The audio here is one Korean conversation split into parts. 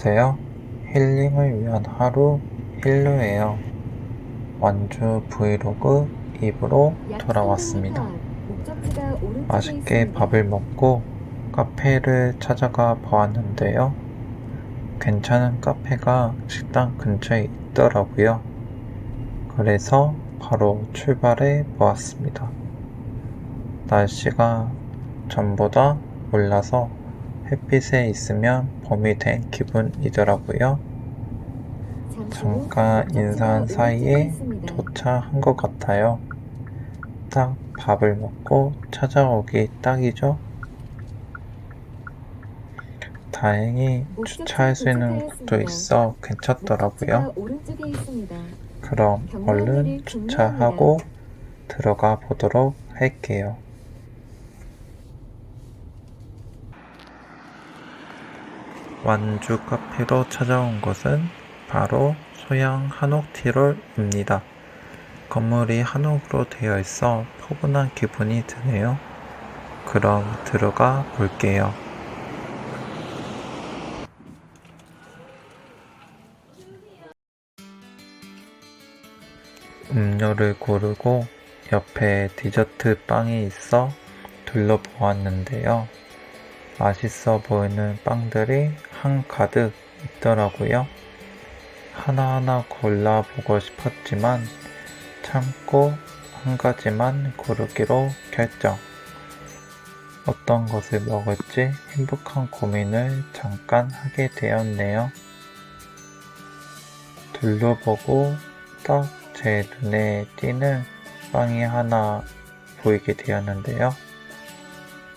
안녕하세요. 힐링을 위한 하루 힐루예요. 완주 브이로그 2부로 돌아왔습니다. 맛있게 밥을 먹고 카페를 찾아가 보았는데요. 괜찮은 카페가 식당 근처에 있더라고요. 그래서 바로 출발해 보았습니다. 날씨가 전보다 올라서 햇빛에 있으면 봄이 된 기분이더라고요. 잠깐 인사한 사이에 도착한 것 같아요. 딱 밥을 먹고 찾아오기 딱이죠. 다행히 주차할 수 있는 곳도 있어 괜찮더라고요. 그럼 얼른 주차하고 들어가 보도록 할게요. 완주 카페로 찾아온 곳은 바로 소양 한옥티롤입니다. 건물이 한옥으로 되어 있어 포근한 기분이 드네요. 그럼 들어가 볼게요. 음료를 고르고 옆에 디저트 빵이 있어 둘러보았는데요. 맛있어 보이는 빵들이 한가득 있더라고요. 하나하나 골라보고 싶었지만 참고 한 가지만 고르기로 결정. 어떤 것을 먹을지 행복한 고민을 잠깐 하게 되었네요. 둘러보고 딱 제 눈에 띄는 빵이 하나 보이게 되었는데요.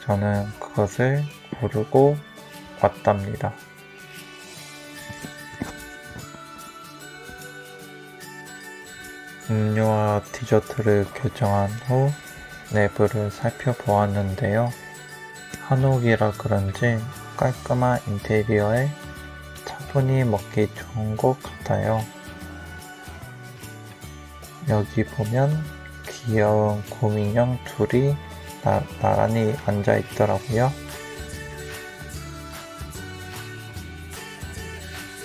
저는 그것을 고르고 왔답니다. 음료와 디저트를 결정한 후 내부를 살펴보았는데요. 한옥이라 그런지 깔끔한 인테리어에 차분히 먹기 좋은 것 같아요. 여기 보면 귀여운 곰인형 둘이 나, 나란히 앉아 있더라고요.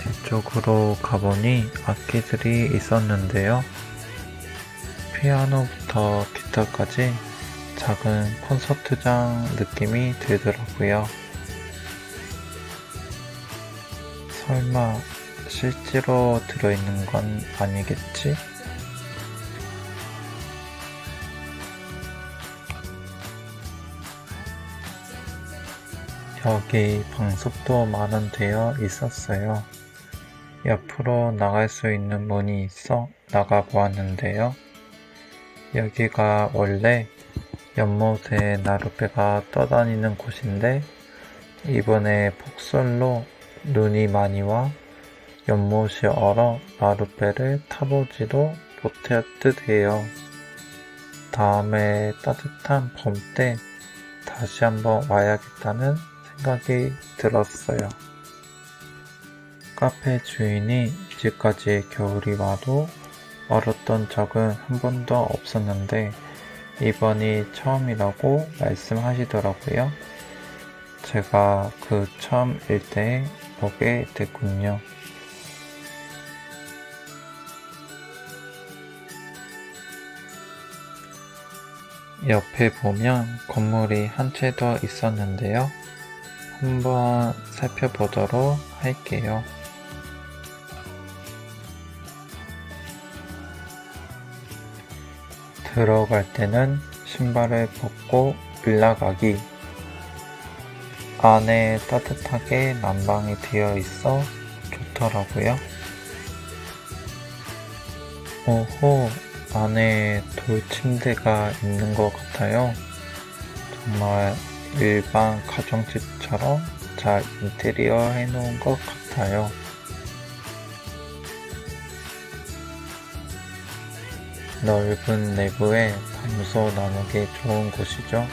뒤쪽으로 가보니 악기들이 있었는데요. 피아노부터 기타까지 작은 콘서트장 느낌이 들더라고요. 설마 실제로 들어있는 건 아니겠지? 여기 방석도 마련되어 있었어요. 옆으로 나갈 수 있는 문이 있어 나가 보았는데요. 여기가 원래 연못에 나룻배가 떠다니는 곳인데 이번에 폭설로 눈이 많이 와 연못이 얼어 나룻배를 타보지도 못했듯 해요. 다음에 따뜻한 봄 때 다시 한번 와야겠다는 생각이 들었어요. 카페 주인이 이제까지 겨울이 와도 얼었던 적은 한 번도 없었는데 이번이 처음이라고 말씀하시더라고요. 제가 그 처음일 때 오게 됐군요. 옆에 보면 건물이 한 채 더 있었는데요. 한번 살펴보도록 할게요. 들어갈 때는 신발을 벗고 올라가기. 안에 따뜻하게 난방이 되어 있어 좋더라고요. 오호, 안에 돌 침대가 있는 것 같아요. 정말 일반 가정집처럼 잘 인테리어 해놓은 것 같아요. 넓은 내부에 담소 나누기 좋은 곳이죠.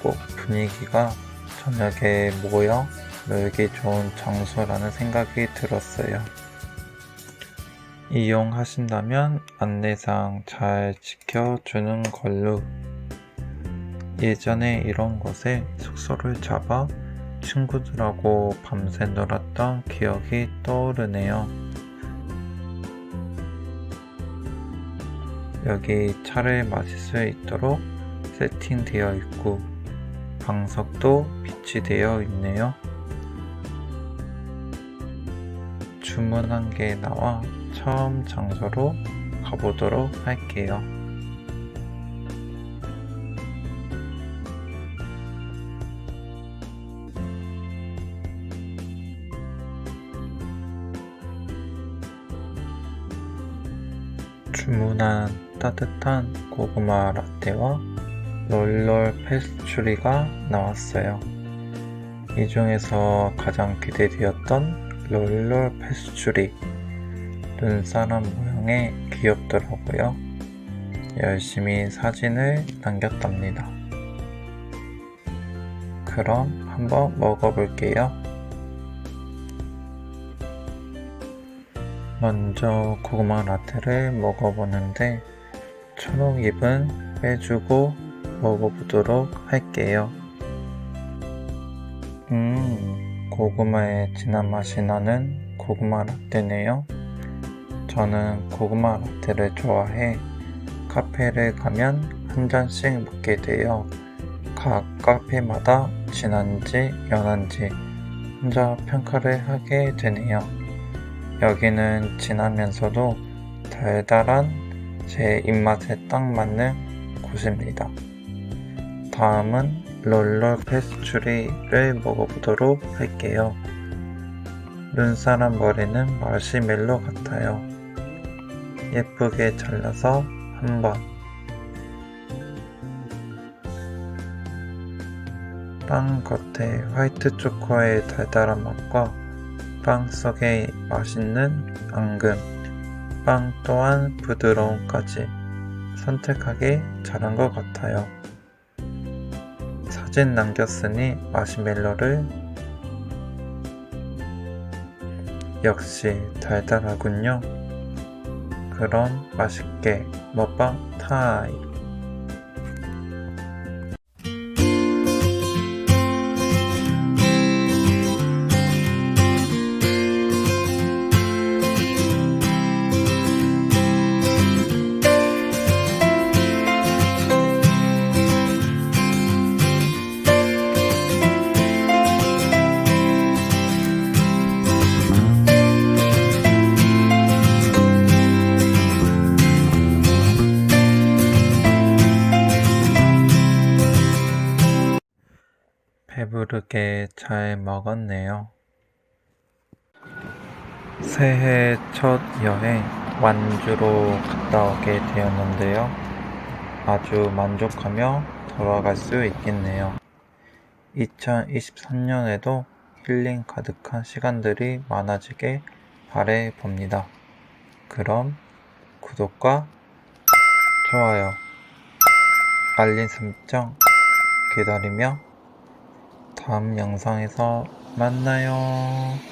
꼭 분위기가 저녁에 모여 놀기 좋은 장소라는 생각이 들었어요. 이용하신다면 안내상 잘 지켜주는 걸로 예전에 이런 곳에 숙소를 잡아 친구들하고 밤새 놀았던 기억이 떠오르네요. 여기 차를 마실 수 있도록 세팅되어 있고 방석도 비치되어 있네요. 주문한 게 나와 처음 장소로 가보도록 할게요. 주문한 따뜻한 고구마 라떼와 롤롤 페스츄리가 나왔어요. 이 중에서 가장 기대되었던 롤롤 페스츄리 눈사람 모양의 귀엽더라고요. 열심히 사진을 남겼답니다. 그럼 한번 먹어볼게요. 먼저 고구마 라떼를 먹어보는데 초록잎은 빼주고 먹어보도록 할게요. 음, 고구마의 진한 맛이 나는 고구마 라떼네요. 저는 고구마 라떼를 좋아해 카페를 가면 한 잔씩 먹게 돼요. 각 카페마다 진한지 연한지 혼자 평가를 하게 되네요. 여기는 진하면서도 달달한 제 입맛에 딱 맞는 곳입니다. 다음은 롤러 페스츄리를 먹어보도록 할게요. 눈사람 머리는 마시멜로 같아요. 예쁘게 잘라서 한 번 빵 겉에 화이트 초코의 달달한 맛과 빵 속에 맛있는 앙금, 빵 또한 부드러움까지 선택하기 잘한 것 같아요. 사진 남겼으니 마시멜로를 역시 달달하군요. 그럼 맛있게 먹방 타임. 배부르게 잘 먹었네요. 새해 첫 여행 완주로 갔다 오게 되었는데요. 아주 만족하며 돌아갈 수 있겠네요. 2023년에도 힐링 가득한 시간들이 많아지게 바래 봅니다. 그럼 구독과 좋아요, 알림 설정 기다리며 다음 영상에서 만나요.